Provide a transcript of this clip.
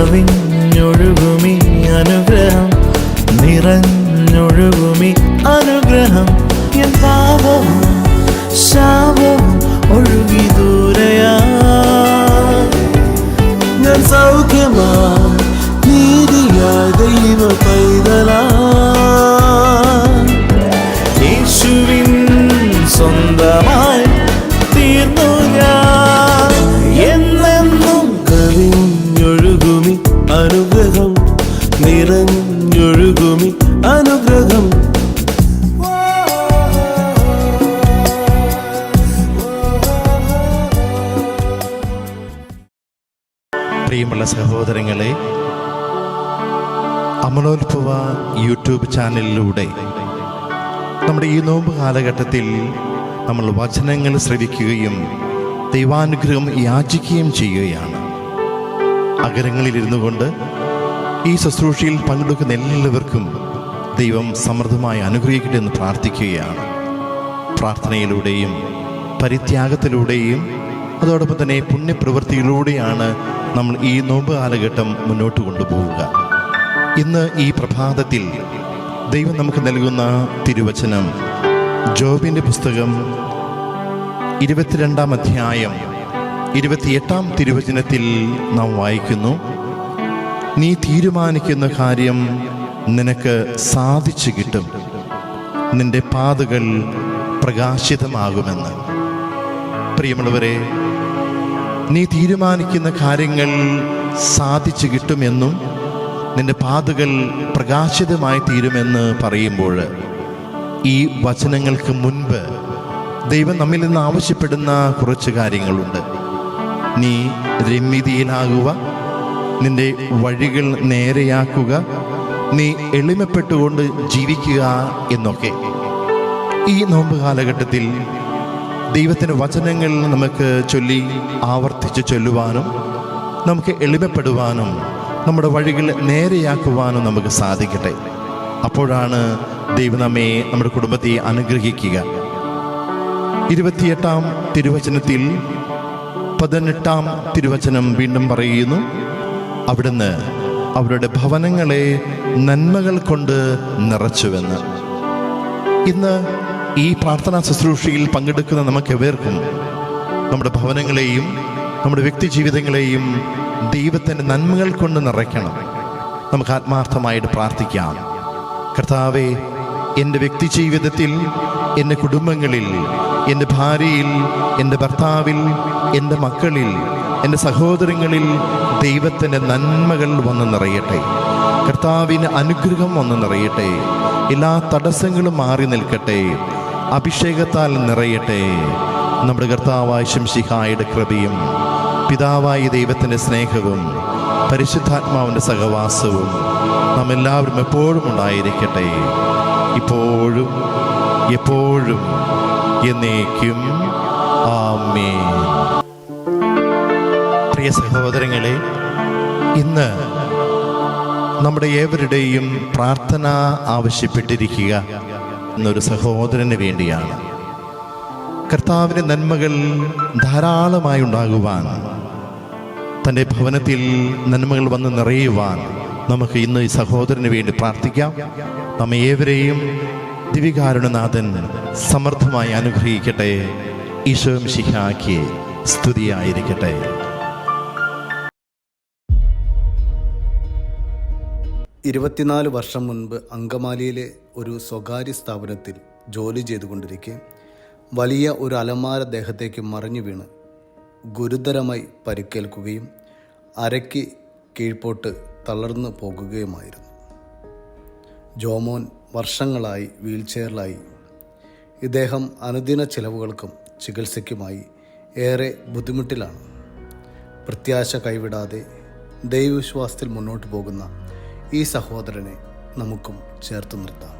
കവിഞ്ഞൊഴുകുമി അനുഗ്രഹം. നിറഞ്ഞൊഴുകുമി അനുഗ്രഹം. എൻ പാപവും ശാപവും പ്രിയമുള്ള സഹോദരങ്ങളെ അമലോത്ഭവ യൂട്യൂബ് ചാനലിലൂടെ നമ്മുടെ ഈ നോമ്പ് കാലഘട്ടത്തിൽ നമ്മൾ വചനങ്ങൾ ശ്രവിക്കുകയും ദൈവാനുഗ്രഹം യാചിക്കുകയും ചെയ്യുകയാണ്. അകരങ്ങളിലിരുന്നു കൊണ്ട് ഈ ശുശ്രൂഷയിൽ പങ്കെടുക്കുന്ന എല്ലാവർക്കും ദൈവം സമൃദ്ധമായി അനുഗ്രഹിക്കട്ടെ എന്ന് പ്രാർത്ഥിക്കുകയാണ്. പ്രാർത്ഥനയിലൂടെയും പരിത്യാഗത്തിലൂടെയും അതോടൊപ്പം തന്നെ പുണ്യപ്രവൃത്തിയിലൂടെയാണ് നമ്മൾ ഈ നോമ്പ് കാലഘട്ടം മുന്നോട്ട് കൊണ്ടുപോവുക. ഇന്ന് ഈ പ്രഭാതത്തിൽ ദൈവം നമുക്ക് നൽകുന്ന തിരുവചനം ജോബിന്റെ പുസ്തകം ഇരുപത്തിരണ്ടാം അധ്യായം ഇരുപത്തിയെട്ടാം തിരുവചനത്തിൽ നാം വായിക്കുന്നു നീ തീരുമാനിക്കുന്ന കാര്യം നിനക്ക് സാധിച്ചു കിട്ടും. നിന്റെ പാതകൾ പ്രകാശിതമാകുമെന്ന്. പ്രിയമുള്ളവരെ നീ തീരുമാനിക്കുന്ന കാര്യങ്ങൾ സാധിച്ചു കിട്ടുമെന്നും നിന്റെ പാതകൾ പ്രകാശിതമായി തീരുമെന്ന് പറയുമ്പോൾ ഈ വചനങ്ങൾക്ക് മുൻപ് ദൈവം നമ്മിൽ നിന്ന് ആവശ്യപ്പെടുന്ന കുറച്ച് കാര്യങ്ങളുണ്ട്. നീ രമ്യതയിലാകുക നിന്റെ വഴികൾ നേരെയാക്കുക നീ എളിമപ്പെട്ടുകൊണ്ട് ജീവിക്കുക എന്നൊക്കെ. ഈ നോമ്പ് കാലഘട്ടത്തിൽ ദൈവത്തിന്റെ വചനങ്ങൾ നമുക്ക് ചൊല്ലി ആവർത്തിച്ച് ചൊല്ലുവാനും നമുക്ക് എളിമപ്പെടുവാനും നമ്മുടെ വഴികൾ നേരെയാക്കുവാനും നമുക്ക് സാധിക്കട്ടെ. അപ്പോഴാണ് ദൈവം നമ്മെ നമ്മുടെ കുടുംബത്തെ അനുഗ്രഹിക്കുക. ഇരുപത്തിയെട്ടാം തിരുവചനത്തിൽ പതിനെട്ടാം തിരുവചനം വീണ്ടും പറയുന്നു അവിടുന്ന് അവരുടെ ഭവനങ്ങളെ നന്മകൾ കൊണ്ട് നിറച്ചുവെന്ന്. ഇന്ന് ഈ പ്രാർത്ഥനാ ശുശ്രൂഷയിൽ പങ്കെടുക്കുന്ന നമുക്ക് എവർക്കും നമ്മുടെ ഭവനങ്ങളെയും നമ്മുടെ വ്യക്തി ജീവിതങ്ങളെയും ദൈവത്തിന്റെ നന്മകൾ കൊണ്ട് നിറയ്ക്കണം. നമുക്ക് ആത്മാർത്ഥമായിട്ട് പ്രാർത്ഥിക്കാം. കർത്താവെ എന്റെ വ്യക്തി ജീവിതത്തിൽ എന്റെ കുടുംബങ്ങളിൽ എന്റെ ഭാര്യയിൽ എന്റെ ഭർത്താവിൽ എന്റെ മക്കളിൽ എന്റെ സഹോദരങ്ങളിൽ ദൈവത്തിന്റെ നന്മകൾ വന്ന് നിറയട്ടെ. കർത്താവിന് അനുഗ്രഹം വന്ന് നിറയട്ടെ. എല്ലാ തടസ്സങ്ങളും മാറി നിൽക്കട്ടെ. അഭിഷേകത്താൽ നിറയട്ടെ. നമ്മുടെ കർത്താവായ ശംശിഹായുടെ കൃപയും പിതാവായ ദൈവത്തിന്റെ സ്നേഹവും പരിശുദ്ധാത്മാവിന്റെ സഹവാസവും നാം എല്ലാവരും എപ്പോഴും ഉണ്ടായിരിക്കട്ടെ. ഇപ്പോഴും എപ്പോഴും എന്നേക്കും. ആമേ പ്രിയ സഹോദരങ്ങളെ ഇന്ന് നമ്മുടെ ഏവരുടെയും പ്രാർത്ഥന ആവശ്യപ്പെട്ടിരിക്കുക. എന്നൊരു സഹോദരന് വേണ്ടിയാണ്. കർത്താവിന്റെ നന്മകൾ ധാരാളമായി ഉണ്ടാകുവാൻ തന്റെ ഭവനത്തിൽ നന്മകൾ വന്ന് നിറയുവാൻ നമുക്ക് ഇന്ന് ഈ സഹോദരന് വേണ്ടി പ്രാർത്ഥിക്കാം. നമ്മെ ഏവരെയും ദിവികാരുണനാഥൻ സമർത്ഥമായി അനുഗ്രഹിക്കട്ടെ. ഈശോ ശിഹാക്കി സ്തുതിയായിരിക്കട്ടെ. ഇരുപത്തിനാല് വർഷം മുൻപ് അങ്കമാലിയിലെ ഒരു സ്വകാര്യ സ്ഥാപനത്തിൽ ജോലി ചെയ്തുകൊണ്ടിരിക്കെ വലിയ ഒരു അലമാര ദേഹത്തേക്ക് മറിഞ്ഞു വീണ് ഗുരുതരമായി പരിക്കേൽക്കുകയും അരയ്ക്ക് കീഴ്പോട്ട് തളർന്നു പോകുകയുമായിരുന്നു. ജോമോൻ വർഷങ്ങളായി വീൽചെയറിലായി. ഇദ്ദേഹം അനുദിന ചിലവുകൾക്കും ചികിത്സയ്ക്കുമായി ഏറെ ബുദ്ധിമുട്ടിലാണ്. പ്രത്യാശ കൈവിടാതെ ദൈവവിശ്വാസത്തിൽ മുന്നോട്ട് പോകുന്ന ഈ സഹോദരനെ നമുക്കും ചേർത്ത് നിർത്താം.